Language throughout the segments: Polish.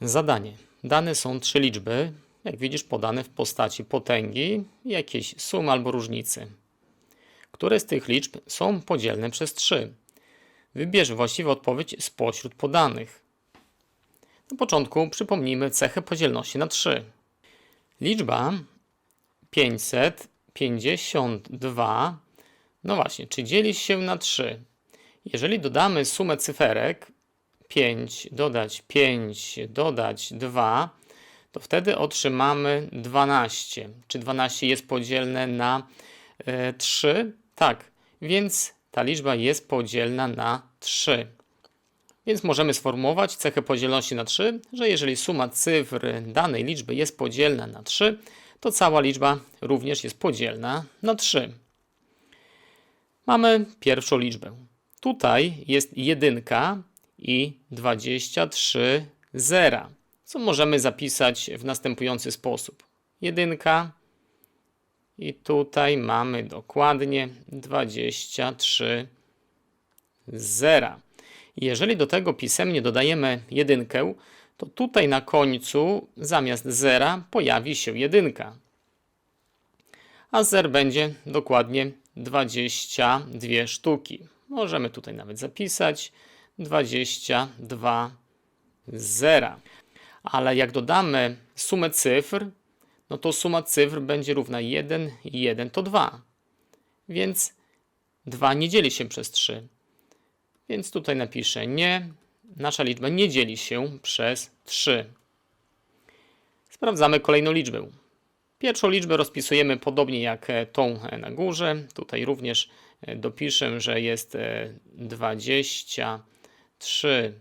Zadanie. Dane są trzy liczby, jak widzisz podane w postaci potęgi i jakiejś sumy albo różnicy. Które z tych liczb są podzielne przez 3? Wybierz właściwą odpowiedź spośród podanych. Na początku przypomnijmy cechę podzielności na 3. Liczba 552, no właśnie, czy dzieli się na 3? Jeżeli dodamy sumę cyferek 5 dodać 5 dodać 2, to wtedy otrzymamy 12. Czy 12 jest podzielne na e, 3? Tak, więc ta liczba jest podzielna na 3. Więc możemy sformułować cechę podzielności na 3, że jeżeli suma cyfr danej liczby jest podzielna na 3, to cała liczba również jest podzielna na 3. Mamy pierwszą liczbę. Tutaj jest jedynka i 23 zera, co możemy zapisać w następujący sposób. Jedynka i tutaj mamy dokładnie 23 zera. Jeżeli do tego pisemnie dodajemy jedynkę, to tutaj na końcu zamiast zera pojawi się jedynka. A zer będzie dokładnie 22 sztuki. Możemy tutaj nawet zapisać 22 zera. Ale jak dodamy sumę cyfr, no to suma cyfr będzie równa 1, 1 to 2. Więc 2 nie dzieli się przez 3. Więc tutaj napiszę nie, nasza liczba nie dzieli się przez 3. Sprawdzamy kolejną liczbę. Pierwszą liczbę rozpisujemy podobnie jak e, tą e, na górze. Tutaj również e, dopiszę, że jest 20 3,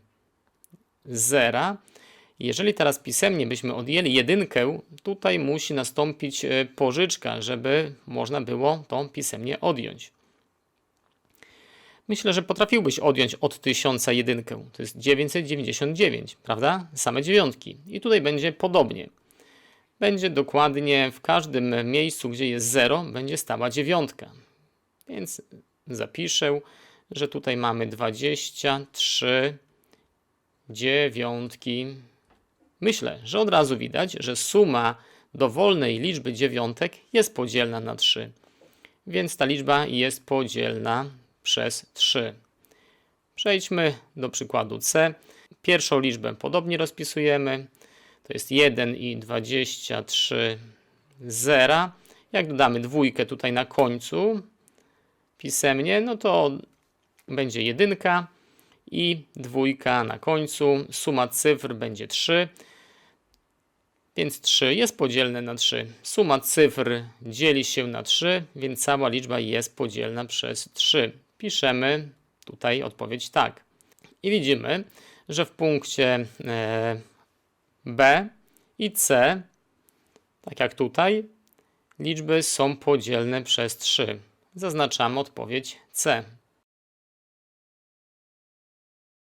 0. Jeżeli teraz pisemnie byśmy odjęli jedynkę, tutaj musi nastąpić e, pożyczka, żeby można było to pisemnie odjąć. Myślę, że potrafiłbyś odjąć od 1000 jedynkę. To jest 999, prawda? Same dziewiątki. I tutaj będzie podobnie. Będzie dokładnie w każdym miejscu, gdzie jest 0, będzie stała dziewiątka. Więc zapiszę że tutaj mamy 23 dziewiątki. Myślę, że od razu widać, że suma dowolnej liczby dziewiątek jest podzielna na 3. Więc ta liczba jest podzielna przez 3. Przejdźmy do przykładu C. Pierwszą liczbę podobnie rozpisujemy. To jest 1 i 23 zera. Jak dodamy dwójkę tutaj na końcu pisemnie, no to będzie jedynka i dwójka na końcu. Suma cyfr będzie 3. Więc 3 jest podzielne na 3. Suma cyfr dzieli się na 3, więc cała liczba jest podzielna przez 3. Piszemy tutaj odpowiedź tak. I widzimy, że w punkcie e, B i C, tak jak tutaj, liczby są podzielne przez 3. Zaznaczamy odpowiedź C.